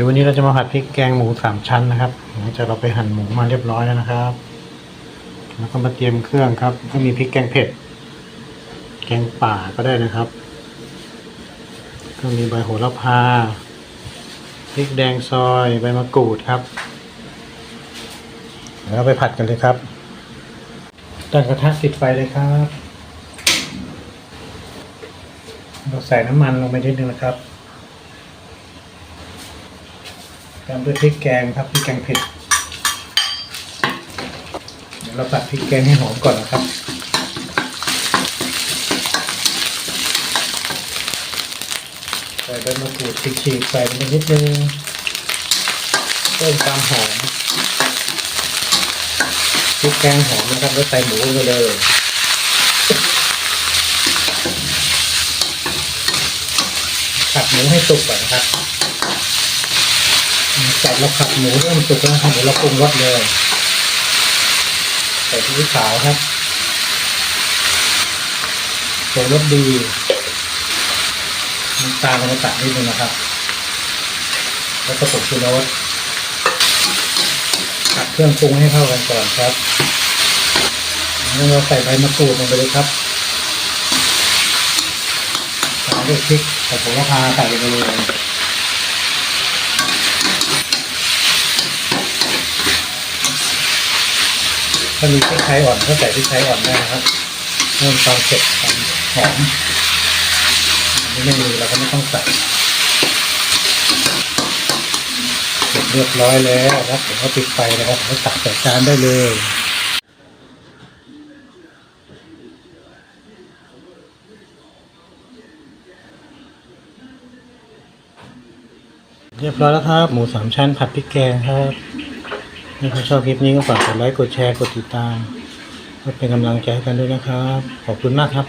ดี๋ยววันนี้เราจะมาผัดพริกแกงหมูสามชั้นนะครับหลังจากเราไปหั่นหมูมาเรียบร้อยแล้วนะครับ แล้วก็มาเตรียมเครื่องครับก็มีพริกแกงเผ็ด แกงป่าก็ได้นะครับ ก็มีใบโหระพาพริกแดงซอยใบมะกรูดครับเดี๋ยวเราไปผัดกันเลยครับตั้งกระทะติดไฟเลยครับ เราใส่น้ำมันลงไปนิดนึงนะครับ ตามด้วยพริกแกงครับพริกแกงเผ็ดเดี๋ยวเราผัดพริกแกงให้หอมก่อนนะครับใส่ใบมะกรูดฉีกๆใส่ไปนิดนึงเพิ่มความหอมพริกแกงหอมนะครับแล้วใส่หมูลงไปเลยผัดหมูให้สุกก่อนนะครับ จากเราผัดหมูเริ่มสุกแล้วนะครับเดี๋ยวเราปรุงรสเลยใส่ซีอิ๊วขาวครับปรุงรสดีน้ำตาลเราตัดนิดนึงนะครับ แล้วก็ผงชูรสผัดเครื่องปรุงให้เข้ากันก่อนครับแล้วเราใส่ใบมะกรูดลงไปเลยครับตามด้วยพริกกับผงมะพร้าใส่ไปเลย ถ้ามีพริกไทยอ่อนก็ใส่พริกไทยอ่อนได้นะครับเพิ่มความเผ็ดความหอมอันนี้ไม่มีเราก็ไม่ต้องใส่เสร็จเรียบร้อยแล้วครับเดี๋ยวก็ปิดไฟนะครับแล้วตักใส่จานได้เลยเรียบร้อยแล้วครับ หมูสามชั้นผัดพริกแกงครับ ถ้าใครชอบคลิปนี้ก็ฝากกดไลค์ กดแชร์ กดติดตามเพื่อเป็นกำลังใจให้กันด้วยนะครับ ขอบคุณมากครับ